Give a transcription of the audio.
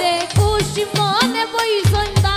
দে খুশি মনে বই সন্ধ্যা